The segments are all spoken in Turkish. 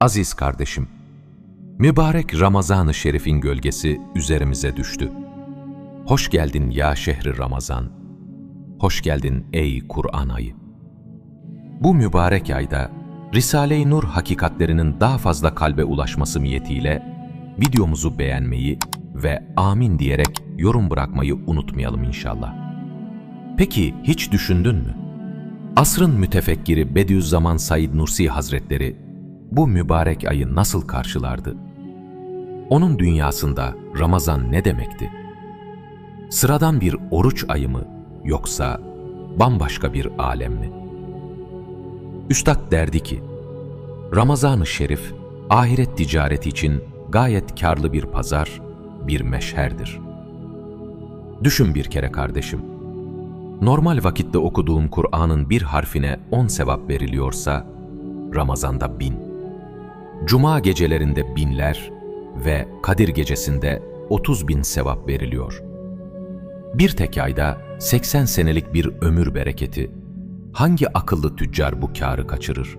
Aziz kardeşim, mübarek Ramazan-ı Şerif'in gölgesi üzerimize düştü. Hoş geldin ya şehri Ramazan. Hoş geldin ey Kur'an ayı. Bu mübarek ayda Risale-i Nur hakikatlerinin daha fazla kalbe ulaşması niyetiyle videomuzu beğenmeyi ve amin diyerek yorum bırakmayı unutmayalım inşallah. Peki hiç düşündün mü? Asrın mütefekkiri Bediüzzaman Said Nursi Hazretleri bu mübarek ayı nasıl karşılardı? Onun dünyasında Ramazan ne demekti? Sıradan bir oruç ayı mı yoksa bambaşka bir alem mi? Üstad derdi ki, Ramazan-ı Şerif, ahiret ticareti için gayet karlı bir pazar, bir meşherdir. Düşün bir kere kardeşim, normal vakitte okuduğum Kur'an'ın bir harfine on sevap veriliyorsa, Ramazan'da bin. Cuma gecelerinde binler ve Kadir gecesinde 30 bin sevap veriliyor. Bir tek ayda 80 senelik bir ömür bereketi, hangi akıllı tüccar bu kârı kaçırır?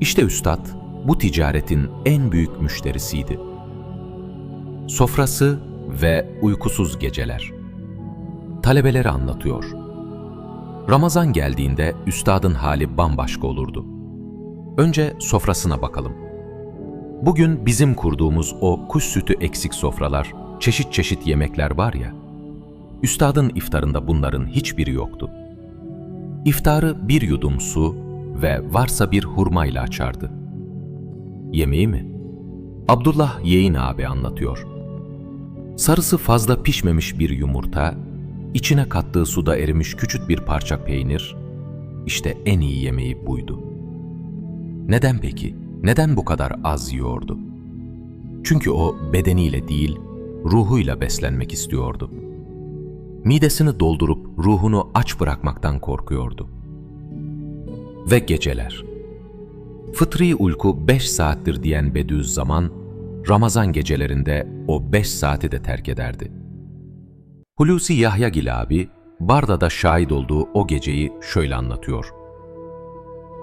İşte üstad bu ticaretin en büyük müşterisiydi. Sofrası ve uykusuz geceler. Talebeleri anlatıyor. Ramazan geldiğinde üstadın hali bambaşka olurdu. Önce sofrasına bakalım. Bugün bizim kurduğumuz o kuş sütü eksik sofralar, çeşit çeşit yemekler var ya, üstadın iftarında bunların hiçbiri yoktu. İftarı bir yudum su ve varsa bir hurmayla açardı. Yemeği mi? Abdullah Yeğin abi anlatıyor. Sarısı fazla pişmemiş bir yumurta, içine kattığı suda erimiş küçük bir parça peynir, işte en iyi yemeği buydu. Neden peki? Neden bu kadar az yiyordu? Çünkü o bedeniyle değil, ruhuyla beslenmek istiyordu. Midesini doldurup ruhunu aç bırakmaktan korkuyordu. Ve geceler. Fıtri uyku beş saattir diyen Bediüzzaman, Ramazan gecelerinde o beş saati de terk ederdi. Hulusi Yahyagil abi, Barda'da şahit olduğu o geceyi şöyle anlatıyor.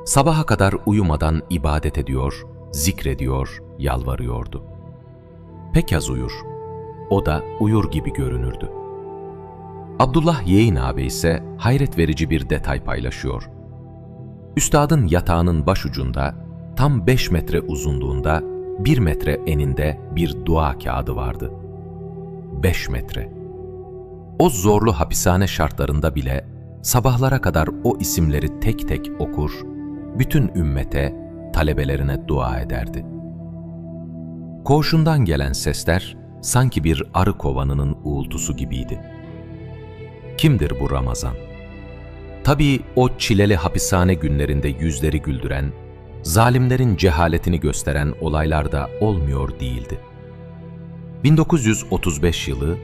Sabaha kadar uyumadan ibadet ediyor, zikrediyor, yalvarıyordu. Pek az uyur. O da uyur gibi görünürdü. Abdullah Yeğin abi ise hayret verici bir detay paylaşıyor. Üstadın yatağının başucunda, tam 5 metre uzunluğunda, 1 metre eninde bir dua kağıdı vardı. 5 metre. O zorlu hapishane şartlarında bile sabahlara kadar o isimleri tek tek okur, bütün ümmete, talebelerine dua ederdi. Koğuşundan gelen sesler sanki bir arı kovanının uğultusu gibiydi. Kimdir bu Ramazan? Tabii o çileli hapishane günlerinde yüzleri güldüren, zalimlerin cehaletini gösteren olaylar da olmuyor değildi. 1935 yılı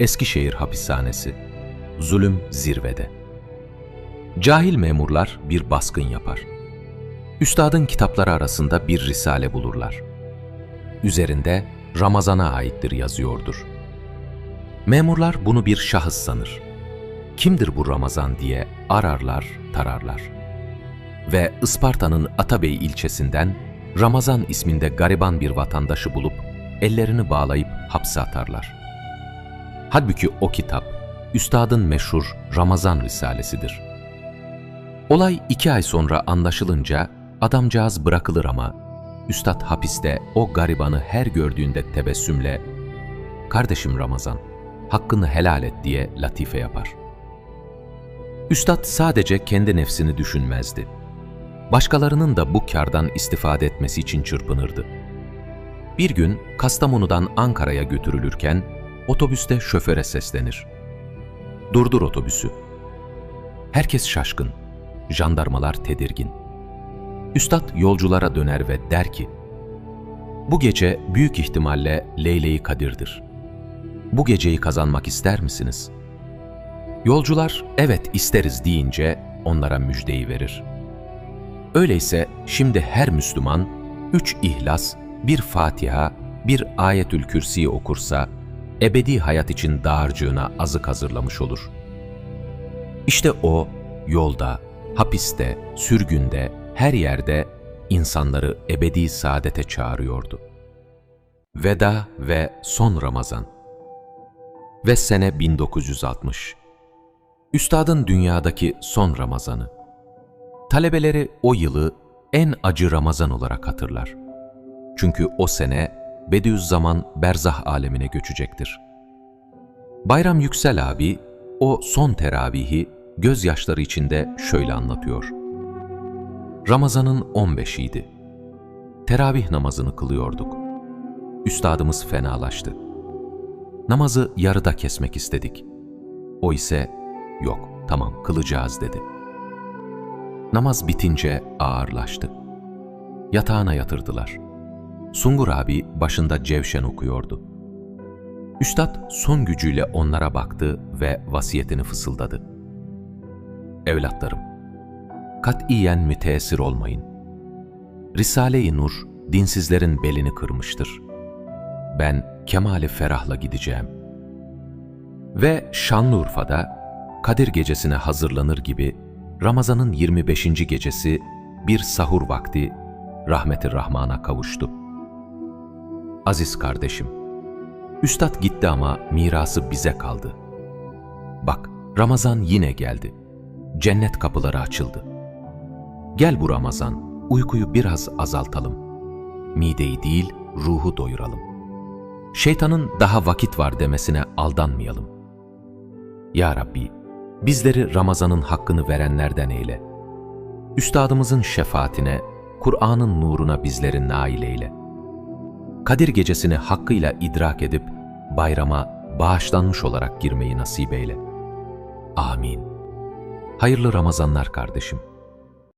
Eskişehir hapishanesi. Zulüm zirvede. Cahil memurlar bir baskın yapar. Üstadın kitapları arasında bir risale bulurlar. Üzerinde Ramazan'a aittir yazıyordur. Memurlar bunu bir şahıs sanır. Kimdir bu Ramazan diye ararlar, tararlar. Ve Isparta'nın Atabey ilçesinden Ramazan isminde gariban bir vatandaşı bulup ellerini bağlayıp hapse atarlar. Halbuki o kitap, Üstadın meşhur Ramazan Risalesidir. Olay iki ay sonra anlaşılınca adamcağız bırakılır ama Üstad hapiste o garibanı her gördüğünde tebessümle ''Kardeşim Ramazan, hakkını helal et.'' diye latife yapar. Üstad sadece kendi nefsini düşünmezdi. Başkalarının da bu kardan istifade etmesi için çırpınırdı. Bir gün Kastamonu'dan Ankara'ya götürülürken otobüste şoföre seslenir. Durdur otobüsü. Herkes şaşkın, jandarmalar tedirgin. Üstad yolculara döner ve der ki, bu gece büyük ihtimalle Leyle-i Kadir'dir. Bu geceyi kazanmak ister misiniz? Yolcular evet isteriz deyince onlara müjdeyi verir. Öyleyse şimdi her Müslüman üç ihlas, bir Fatiha, bir Ayetül Kürsi okursa ebedi hayat için dağarcığına azık hazırlamış olur. İşte o yolda, hapiste, sürgünde, her yerde insanları ebedi saadete çağırıyordu. Veda ve son Ramazan Ve sene 1960 Üstadın dünyadaki son Ramazanı Talebeleri o yılı en acı Ramazan olarak hatırlar. Çünkü o sene Bediüzzaman berzah alemine göçecektir. Bayram Yüksel abi o son teravihi gözyaşları içinde şöyle anlatıyor. Ramazanın 15'iydi. Teravih namazını kılıyorduk. Üstadımız fenalaştı. Namazı yarıda kesmek istedik. O ise yok tamam kılacağız dedi. Namaz bitince ağırlaştı. Yatağına yatırdılar. Sungur abi başında cevşen okuyordu. Üstad son gücüyle onlara baktı ve vasiyetini fısıldadı. Evlatlarım, katiyen müteessir olmayın. Risale-i Nur, dinsizlerin belini kırmıştır. Ben kemali ferahla gideceğim. Ve Şanlıurfa'da Kadir Gecesi'ne hazırlanır gibi Ramazan'ın 25. gecesi bir sahur vakti rahmeti Rahman'a kavuştu. Aziz kardeşim, Üstad gitti ama mirası bize kaldı. Bak, Ramazan yine geldi. Cennet kapıları açıldı. Gel bu Ramazan, uykuyu biraz azaltalım. Mideyi değil, ruhu doyuralım. Şeytanın daha vakit var demesine aldanmayalım. Ya Rabbi, bizleri Ramazan'ın hakkını verenlerden eyle. Üstadımızın şefaatine, Kur'an'ın nuruna bizleri nail eyle. Kadir gecesini hakkıyla idrak edip bayrama bağışlanmış olarak girmeyi nasip eyle. Amin. Hayırlı Ramazanlar kardeşim.